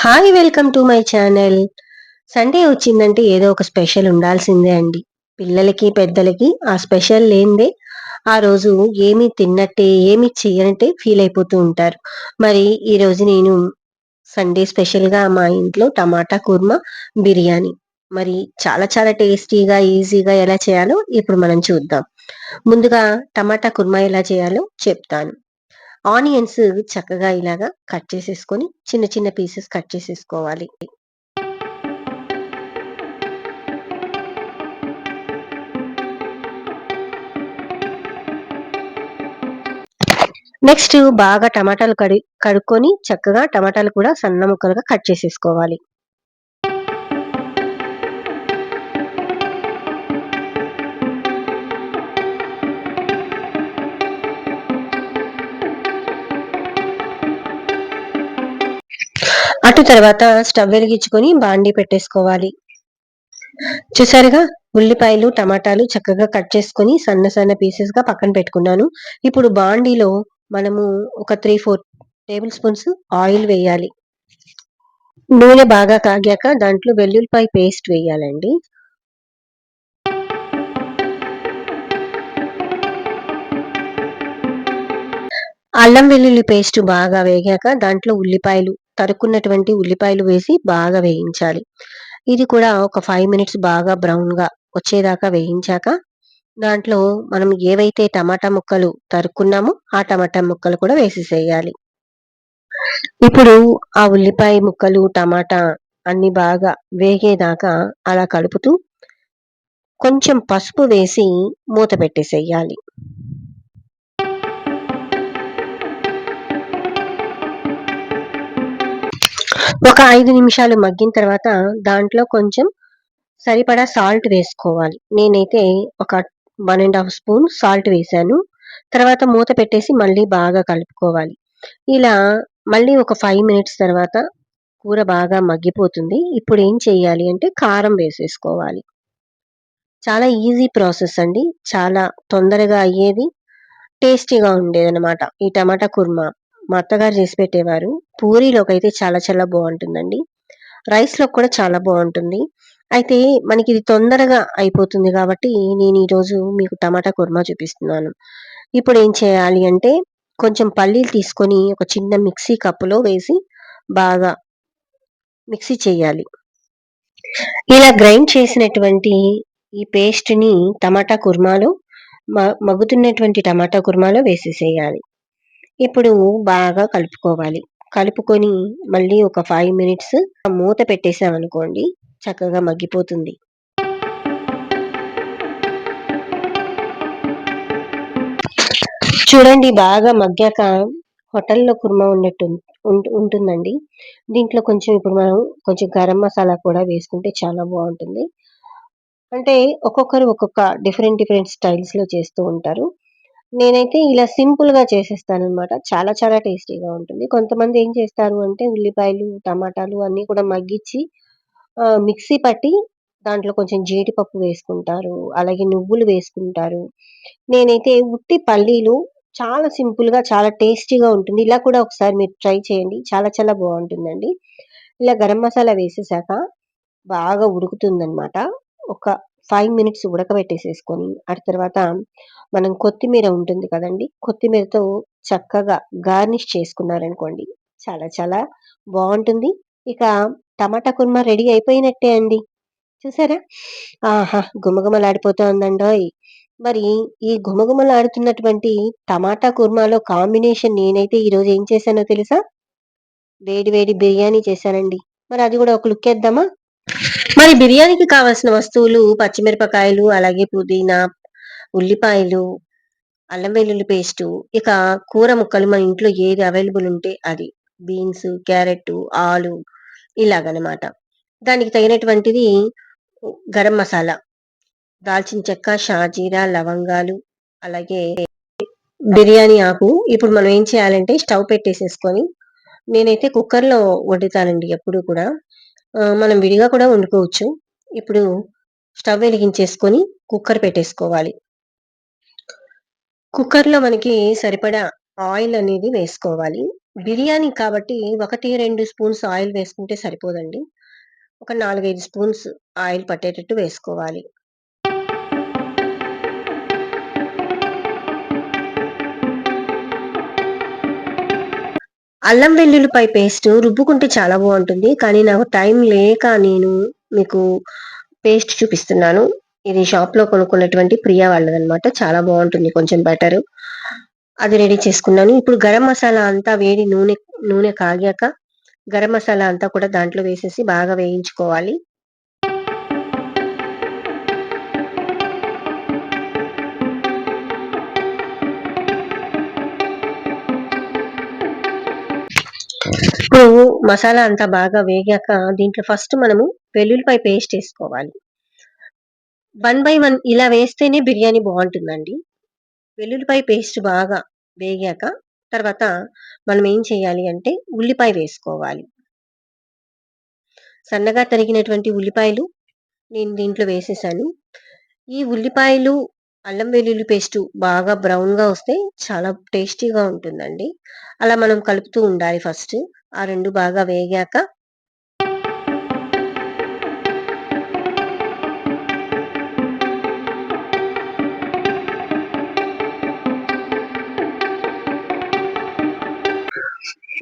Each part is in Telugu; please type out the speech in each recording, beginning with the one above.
Hi welcome to my channel. Sunday వచ్చిందంటే ఏదో ఒక స్పెషల్ ఉండాల్సిందే అండి. పిల్లలకి పెద్దలకి ఆ స్పెషల్ లేనిదే ఆ రోజు ఏమి తిన్నట్టే ఏమి చేయనట్టే ఫీల్ అయిపోతూ ఉంటారు. మరి ఈ రోజు నేను సండే స్పెషల్గా మా ఇంట్లో టమాటా కుర్మా బిర్యానీ. మరి చాలా చాలా టేస్టీగా ఈజీగా ఎలా చేయాలో ఇప్పుడు మనం చూద్దాం. ముందుగా టమాటా కుర్మా ఎలా చేయాలో చెప్తాను. ఆనియన్స్ చక్కగా ఇలాగా కట్ చేసేసుకొని చిన్న చిన్న పీసెస్ కట్ చేసేసుకోవాలి. నెక్స్ట్ బాగా టమాటాలు కడి కడుక్కొని చక్కగా టమాటాలు కూడా సన్న ముక్కలుగా కట్ చేసేసుకోవాలి. అటు తర్వాత స్టవ్ వెలిగించుకొని బాండి పెట్టేసుకోవాలి. చూసారుగా? ఉల్లిపాయలు టమాటాలు చక్కగా కట్ చేసుకొని సన్న సన్న పీసెస్గా పక్కన పెట్టుకున్నాను. ఇప్పుడు బాండీలో మనము ఒక three four tablespoons oil వేయాలి. నూనె బాగా కాగాక దాంట్లో వెల్లుల్లిపాయ పేస్ట్ వేయాలండి. అల్లం వెల్లుల్లి పేస్ట్ బాగా వేగాక దాంట్లో ఉల్లిపాయలు తరుక్కున్నటువంటి ఉల్లిపాయలు వేసి బాగా వేయించాలి. ఇది కూడా ఒక ఫైవ్ మినిట్స్ బాగా బ్రౌన్గా వచ్చేదాకా వేయించాక దాంట్లో మనం ఏవైతే టమాటా ముక్కలు తరుక్కున్నామో ఆ టమాటా ముక్కలు కూడా వేసేసేయాలి. ఇప్పుడు ఆ ఉల్లిపాయ ముక్కలు టమాటా అన్ని బాగా వేగేదాకా అలా కలుపుతూ కొంచెం పసుపు వేసి మూత పెట్టేసేయాలి. ఒక ఐదు నిమిషాలు మగ్గిన తర్వాత దాంట్లో కొంచెం సరిపడా సాల్ట్ వేసుకోవాలి. నేనైతే ఒక one and half spoon salt వేసాను. తర్వాత మూత పెట్టేసి మళ్ళీ బాగా కలుపుకోవాలి. ఇలా మళ్ళీ ఒక ఫైవ్ మినిట్స్ తర్వాత కూర బాగా మగ్గిపోతుంది. ఇప్పుడు ఏం చేయాలి అంటే కారం వేసేసుకోవాలి. చాలా ఈజీ ప్రాసెస్ అండి. చాలా తొందరగా అయ్యేది టేస్టీగా ఉండేది అనమాట ఈ టమాటా కుర్మా. మా అత్తగారు చేసి పెట్టేవారు. పూరీలోకి అయితే చాలా చాలా బాగుంటుందండి. రైస్లో కూడా చాలా బాగుంటుంది. అయితే మనకి ఇది తొందరగా అయిపోతుంది కాబట్టి నేను ఈరోజు మీకు టమాటా కుర్మా చూపిస్తున్నాను. ఇప్పుడు ఏం చేయాలి అంటే కొంచెం పల్లీలు తీసుకొని ఒక చిన్న మిక్సీ కప్పులో వేసి బాగా మిక్సీ చేయాలి. ఇలా గ్రైండ్ చేసినటువంటి ఈ పేస్ట్ని టమాటా కుర్మాలో మగ్గుతున్నటువంటి టమాటా కుర్మాలో వేసేసేయాలి. ఇప్పుడు బాగా కలుపుకోవాలి. కలుపుకొని మళ్ళీ ఒక ఫైవ్ మినిట్స్ మూత పెట్టేసామనుకోండి చక్కగా మగ్గిపోతుంది. చూడండి బాగా మగ్గాక హోటల్లో కుర్మా ఉన్నట్టు ఉంటుందండి. దీంట్లో కొంచెం ఇప్పుడు మనం కొంచెం గరం మసాలా కూడా వేసుకుంటే చాలా బాగుంటుంది. అంటే ఒక్కొక్కరు ఒక్కొక్క డిఫరెంట్ డిఫరెంట్ స్టైల్స్లో చేస్తూ ఉంటారు. నేనైతే ఇలా సింపుల్గా చేసేస్తాను అనమాట చాలా చాలా టేస్టీగా ఉంటుంది. కొంతమంది ఏం చేస్తారు అంటే ఉల్లిపాయలు టమాటాలు అన్నీ కూడా మగ్గించి మిక్సీ పట్టి దాంట్లో కొంచెం జీడిపప్పు వేసుకుంటారు. అలాగే నువ్వులు వేసుకుంటారు. నేనైతే ఉట్టి పల్లీలు చాలా సింపుల్గా చాలా టేస్టీగా ఉంటుంది. ఇలా కూడా ఒకసారి మీరు ట్రై చేయండి. చాలా చాలా బాగుంటుందండి. ఇలా గరం మసాలా వేసేసాక బాగా ఉడుకుతుందనమాట ఒక ఫైవ్ మినిట్స్ ఉడకబెట్టేసేసుకొని ఆ తర్వాత మనం కొత్తిమీర ఉంటుంది కదండి కొత్తిమీరతో చక్కగా గార్నిష్ చేసుకున్నారనుకోండి చాలా చాలా బాగుంటుంది. ఇక టమాటా కుర్మా రెడీ అయిపోయినట్టే అండి. చూసారా? ఆహా గుమగుమలాడిపోతూ ఉందండోయ్ మరి ఈ గుమగుమలాడుతున్నటువంటి టమాటా కుర్మాలో కాంబినేషన్ నేనైతే ఈరోజు ఏం చేశానో తెలుసా? వేడి వేడి బిర్యానీ చేశానండి. మరి అది కూడా ఒక లుక్ వేద్దామా మరి బిర్యానీకి కావాల్సిన వస్తువులు పచ్చిమిరపకాయలు అలాగే పుదీనా ఉల్లిపాయలు అల్లం వెల్లుల్లి పేస్టు ఇక కూర ముక్కలు మన ఇంట్లో ఏది అవైలబుల్ ఉంటే అది. బీన్స్ క్యారెట్ ఆలు ఇలాగనమాట. దానికి తగినటువంటిది గరం మసాలా దాల్చిన చెక్క షాజీరా లవంగాలు అలాగే బిర్యానీ ఆకు. ఇప్పుడు మనం ఏం చేయాలంటే స్టవ్ పెట్టేసేసుకొని నేనైతే కుక్కర్లో వండుతానండి ఎప్పుడు కూడా. మనం విడిగా కూడా వండుకోవచ్చు ఇప్పుడు స్టవ్ వెలిగించేసుకొని కుక్కర్ పెట్టేసుకోవాలి కుక్కర్లో మనకి సరిపడా ఆయిల్ అనేది వేసుకోవాలి బిర్యానీ కాబట్టి 1, 2 స్పూన్స్ ఆయిల్ వేసుకుంటే సరిపోదండి. ఒక 4, 5 స్పూన్స్ ఆయిల్ పట్టేటట్టు వేసుకోవాలి. అల్లం వెల్లుల్లిపై పేస్ట్ రుబ్బుకుంటే చాలా బాగుంటుంది కానీ నాకు టైం లేక నేను మీకు పేస్ట్ చూపిస్తున్నాను. ఇది షాప్‌లో కొనుక్కున్నటువంటి ప్రియా వాళ్ళదనమాట. చాలా బాగుంటుంది కొంచెం బెటర్ అది రెడీ చేసుకున్నాను. ఇప్పుడు గరం మసాలా అంతా వేడి నూనె నూనె కాగాక గరం మసాలా అంతా కూడా దాంట్లో వేసేసి బాగా వేయించుకోవాలి. ఇప్పుడు మసాలా అంతా బాగా వేగాక దీంట్లో ఫస్ట్ మనము వెల్లుల్లిపాయ పేస్ట్ వేసుకోవాలి వన్ బై వన్ ఇలా వేస్తేనే బిర్యానీ బాగుంటుందండి వెల్లుల్లిపాయ పేస్ట్ బాగా వేగాక తర్వాత మనం ఏం చేయాలి అంటే ఉల్లిపాయ వేసుకోవాలి. సన్నగా తరిగినటువంటి ఉల్లిపాయలు నేను దీంట్లో వేసేసాను. ఈ ఉల్లిపాయలు, అల్లం వెల్లుల్లి పేస్ట్ బాగా బ్రౌన్‌గా వస్తే చాలా టేస్టీగా ఉంటుందండి. అలా మనం కలుపుతూ ఉండాలి ఫస్ట్. ఆ రెండు బాగా వేగాక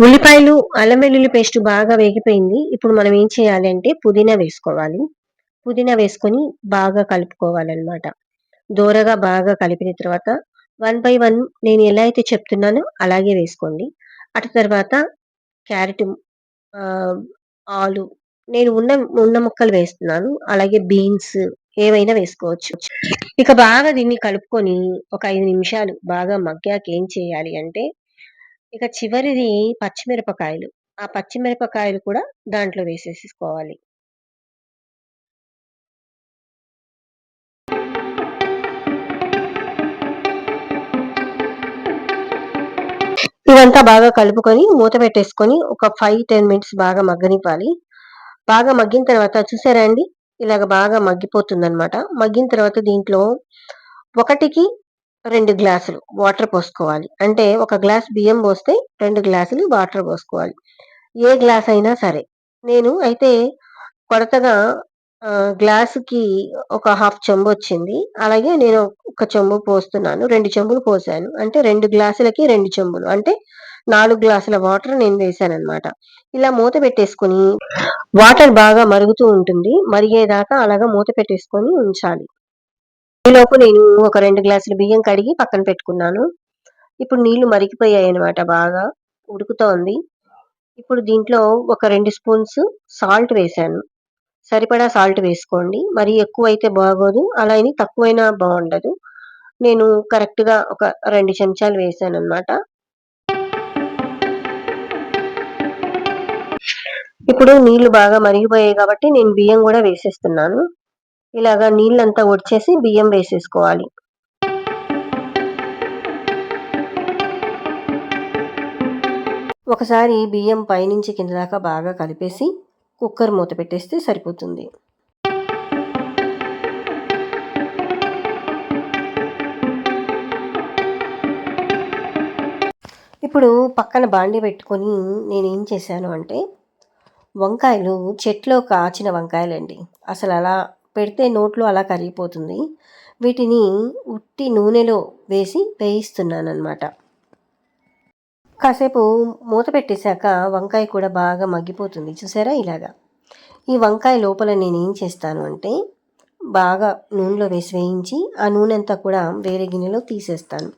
ఉల్లిపాయలు, అల్లం వెల్లుల్లి పేస్ట్ బాగా వేగిపోయింది. ఇప్పుడు మనం ఏం చేయాలి అంటే పుదీనా వేసుకోవాలి. పుదీనా వేసుకొని బాగా కలుపుకోవాలన్నమాట దోరగా బాగా కలిపిన తర్వాత వన్ బై వన్ నేను ఎలా అయితే చెప్తున్నానో అలాగే వేసుకోండి. అటు తర్వాత క్యారెట్ ఆలు నేను ఉన్న ఉన్న ముక్కలు వేస్తున్నాను. అలాగే బీన్స్ ఏవైనా వేసుకోవచ్చు. ఇక బాగా దీన్ని కలుపుకొని ఒక ఐదు నిమిషాలు బాగా మగ్గాక ఏం చేయాలి అంటే ఇక చివరిది పచ్చిమిరపకాయలు. ఆ పచ్చిమిరపకాయలు కూడా దాంట్లో వేసేసుకోవాలి ఇదంతా బాగా కలుపుకొని మూత పెట్టేసుకొని ఒక 5, 10 మినిట్స్ బాగా మగ్గనివ్వాలి. బాగా మగ్గిన తర్వాత చూసారా అండి? ఇలాగ బాగా మగ్గిపోతుందనమాట. మగ్గిన తర్వాత దీంట్లో 1కి 2 గ్లాసులు వాటర్ పోసుకోవాలి. అంటే ఒక గ్లాస్ బియ్యం పోస్తే రెండు గ్లాసులు వాటర్ పోసుకోవాలి. ఏ గ్లాస్ అయినా సరే. నేను అయితే కొరతగా గ్లాసుకి ఒక హాఫ్ చెంబు వచ్చింది అలాగే నేను ఒక చెంబు పోస్తున్నాను. రెండు చెంబులు పోసాను. అంటే రెండు గ్లాసులకి రెండు చెంబులు. అంటే నాలుగు గ్లాసుల వాటర్ నేను వేసాను అనమాట ఇలా మూత పెట్టేసుకొని వాటర్ బాగా మరుగుతూ ఉంటుంది. మరిగేదాకా అలాగా మూత పెట్టేసుకొని ఉంచాలి. ఈలోపు నేను ఒక రెండు గ్లాసుల బియ్యం కడిగి పక్కన పెట్టుకున్నాను. ఇప్పుడు నీళ్ళు మరిగిపోయాయి అనమాట బాగా. ఉడుకుతోంది. ఇప్పుడు దీంట్లో ఒక రెండు స్పూన్స్ సాల్ట్ వేశాను. సరిపడా సాల్ట్ వేసుకోండి. మరి ఎక్కువ అయితే బాగోదు. అలా అని తక్కువైనా బాగుండదు నేను కరెక్ట్‌గా ఒక రెండు చెంచాలు వేశాననమాట. ఇప్పుడు నీళ్ళు బాగా మరిగిపోయాయి కాబట్టి నేను బియ్యం కూడా వేసేస్తున్నాను. ఇలాగా నీళ్ళంతా ఒడ్చేసి బియ్యం వేసేసుకోవాలి. ఒకసారి బియ్యం పైనుంచి కింద దాకా బాగా కలిపేసి కుక్కర్ మూత పెట్టేస్తే సరిపోతుంది. ఇప్పుడు పక్కన బాండీ పెట్టుకొని నేనేం చేశాను అంటే వంకాయలు చెట్లో కాచిన వంకాయలండి. అసలు అలా పెడితే నోట్లో అలా కరిగిపోతుంది. వీటిని ఉట్టి నూనెలో వేసి వేయిస్తున్నాను అనమాట కాసేపు మూత పెట్టేశాక వంకాయ కూడా బాగా మగ్గిపోతుంది. చూసారా ఇలాగా. ఈ వంకాయ లోపల నేను ఏం చేస్తాను అంటే బాగా నూనెలో వేసి వేయించి ఆ నూనె అంతా కూడా వేరే గిన్నెలో తీసేస్తాను.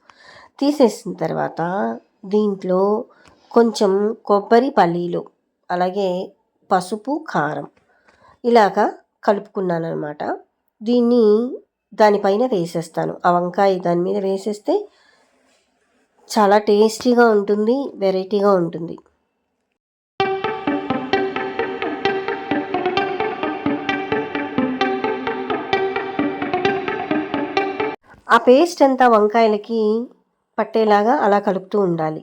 తీసేసిన తర్వాత దీంట్లో కొంచెం కొబ్బరి పల్లీలు అలాగే పసుపు, కారం ఇలాగా కలుపుకున్నాననమాట. దీన్ని దానిపైన వేసేస్తాను. ఆ వంకాయ దాని మీద వేసేస్తే చాలా టేస్టీగా ఉంటుంది. వెరైటీగా ఉంటుంది. ఆ పేస్ట్ అంతా వంకాయలకి పట్టేలాగా అలా కలుపుతూ ఉండాలి.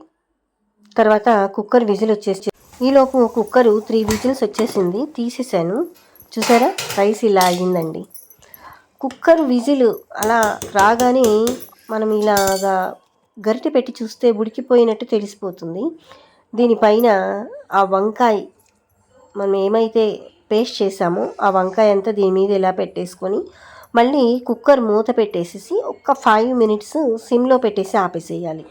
తర్వాత కుక్కర్ విజిల్ వచ్చేసి ఈలోపు కుక్కరు త్రీ విజిల్స్ వచ్చేసింది. తీసేసాను. చూసారా? రైస్ ఇలా అయిందండి. కుక్కర్ విజిల్ అలా రాగానే మనం ఇలాగా గరిటె పెట్టి చూస్తే ఉడికిపోయినట్టు తెలిసిపోతుంది. దీనిపైన ఆ వంకాయ మనం ఏమైతే పేస్ట్ చేసామో ఆ వంకాయ అంతా దీని మీద ఇలా పెట్టేసుకొని మళ్ళీ కుక్కర్ మూత పెట్టేసేసి ఒక ఫైవ్ మినిట్స్ సిమ్లో పెట్టేసి ఆపేసేయాలి.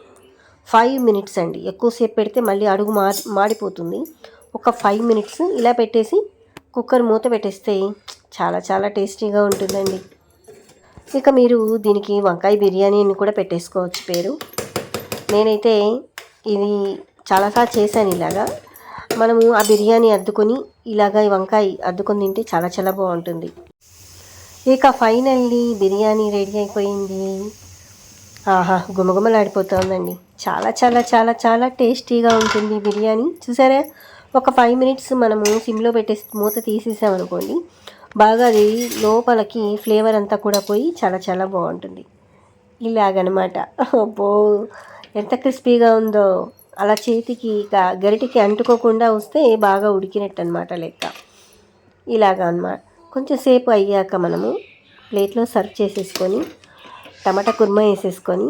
ఫైవ్ మినిట్స్ అండి. ఎక్కువసేపు పెడితే మళ్ళీ అడుగు మా మాడిపోతుంది. ఒక ఫైవ్ మినిట్స్ ఇలా పెట్టేసి కుక్కర్ మూత పెట్టేస్తే చాలా చాలా టేస్టీగా ఉంటుందండి. ఇక మీరు దీనికి వంకాయ బిర్యానీ అని కూడా పెట్టేసుకోవచ్చు పేరు. నేనైతే ఇది చాలాసార్లు చేశాను ఇలాగా. మనము ఆ బిర్యానీ అద్దుకొని ఇలాగ ఈ వంకాయ అద్దుకొని తింటే చాలా చాలా బాగుంటుంది. ఇక ఫైనల్లీ బిర్యానీ రెడీ అయిపోయింది. ఆహా గుమగుమలాడిపోతుందండి చాలా చాలా చాలా చాలా టేస్టీగా ఉంటుంది బిర్యానీ. చూసారా? ఒక ఫైవ్ మినిట్స్ మనము సిమ్లో పెట్టేసి మూత తీసేసామనుకోండి. బాగా అది లోపలికి ఫ్లేవర్ అంతా కూడా పోయి చాలా చాలా బాగుంటుంది. ఇలాగనమాట. అబ్బో ఎంత క్రిస్పీగా ఉందో. అలా చేతికి గరిటికి అంటుకోకుండా వస్తే బాగా ఉడికినట్టు అనమాట లెక్క. ఇలాగ అనమాట కొంచెం సేపు అయ్యాక మనము ప్లేట్లో సర్వ్ చేసేసుకొని టమాటా కుర్మా వేసేసుకొని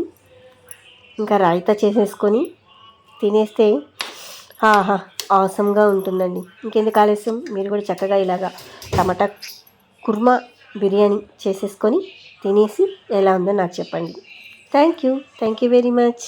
ఇంకా రాయితా చేసేసుకొని తినేస్తే ఆహా ఆసమ్గా ఉంటుందండి. ఇంకెందుకు ఆలస్యం మీరు కూడా చక్కగా ఇలాగా టమాటా కుర్మా బిర్యానీ చేసేసుకొని తినేసి ఎలా ఉందో నాకు చెప్పండి. Thank you thank you very much